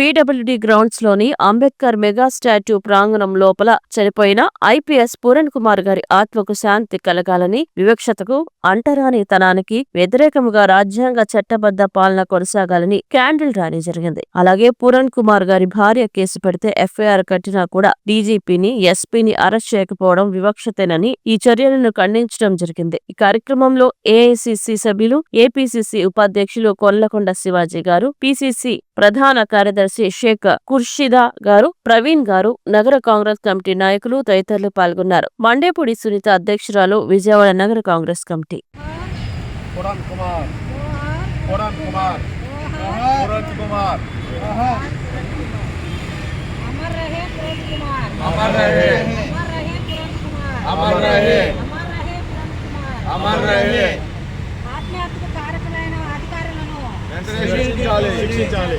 PWD గ్రౌండ్స్లోని Ambedkar mega statue ప్రాంగణం లోపల చనిపోయిన ఐపీఎస్ పూరణ్ కుమార్ గారి ఆత్మకు శాంతి కలగాలని వివక్షతకు అంటరానితనానికి వ్యతిరేకముగా రాజ్యాంగ చట్టబద్ధ పాలన కొనసాగాలని క్యాండిల్ ర్యాలీ జరిగింది. అలాగే పూరణ్ కుమార్ గారి భార్య కేసు పెడితే ఎఫ్ఐఆర్ కట్టినా కూడా డీజీపీని ఎస్పీని అరెస్ట్ చేయకపోవడం వివక్షతేనని ఈ చర్యలను ఖండించడం జరిగింది. ఈ కార్యక్రమంలో ఏఐసిసి సభ్యులు ఏపీసీసీ ఉపాధ్యక్షులు కొల్లకొండ శివాజీ గారు పిసిసి ప్రధాన కార్యదర్శి కార్యదర్శి షేక్ ఖుర్షిదా గారు ప్రవీణ్ గారు నగర కాంగ్రెస్ కమిటీ నాయకులు తదితరులు పాల్గొన్నారు. మండేపూడి సునీత అధ్యక్షురాలు విజయవాడ నగర కాంగ్రెస్ కమిటీ. శిక్షించాలి. శిక్షించాలి.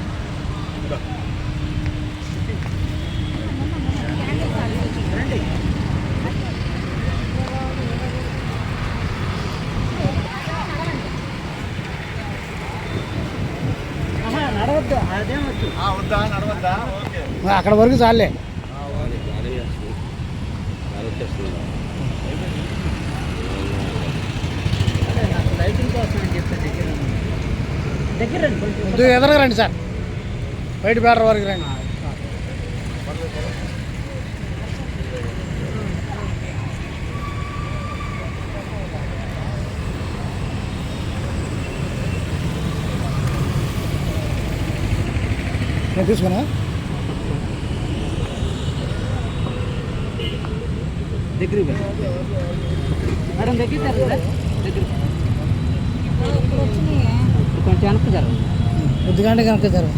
అక్కడ వరకు చాలే. దగ్గర రండి సార్. బయట బేటర్ వరకు రండి. నేను తీసుకున్నా? దగ్గర మేడం దగ్గర దగ్గర కొంచెం వెనక్కి జరగదు కొద్ది గంట కనుక జరగదు